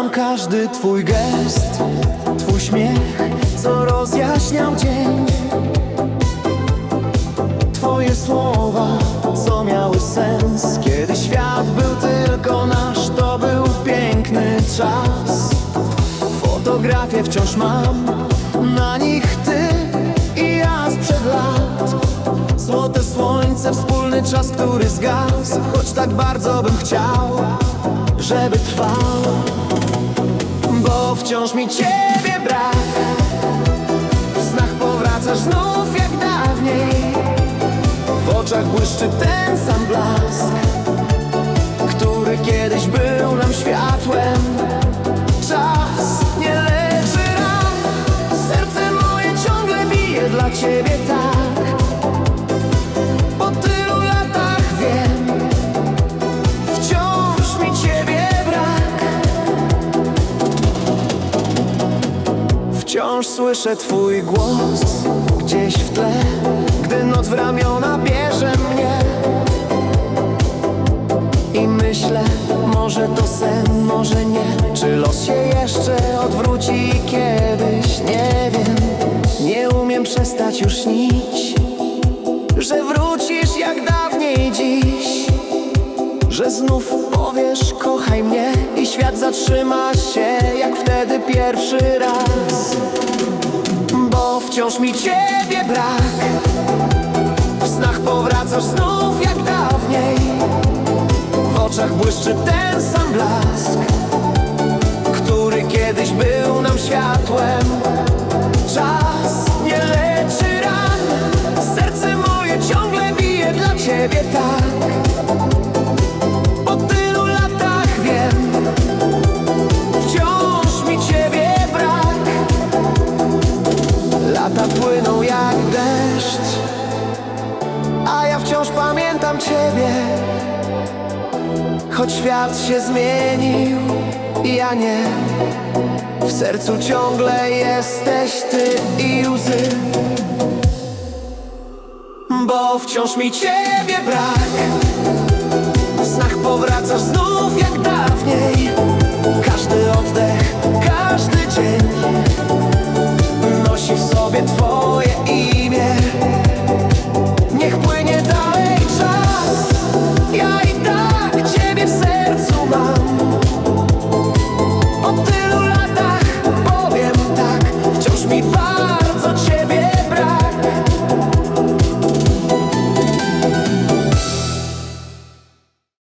Pamiętam każdy twój gest, twój śmiech, co rozjaśniał dzień. Twoje słowa, co miały sens, kiedy świat był tylko nasz, to był piękny czas. Fotografie wciąż mam, na nich ty i ja sprzed lat. Złote słońce, wspólny czas, który zgasł, choć tak bardzo bym chciał, żeby trwał. Wciąż mi ciebie brak. W snach powracasz znów jak dawniej. W oczach błyszczy ten sam blask Wciąż słyszę twój głos gdzieś w tle Gdy noc w ramiona bierze mnie. I myślę, może to sen, może nie. Czy los się jeszcze odwróci kiedyś, nie wiem. Nie umiem przestać już śnić Że wrócisz jak dawniej dziś. Że znów powiesz kochaj mnie świat zatrzyma się jak wtedy pierwszy raz. Bo wciąż mi ciebie brak. W snach powracasz znów jak dawniej. W oczach błyszczy ten sam blask Który kiedyś był płyną jak deszcz. A ja wciąż pamiętam ciebie Choć świat się zmienił Ja nie. W sercu ciągle jesteś ty i łzy. Bo wciąż mi ciebie brak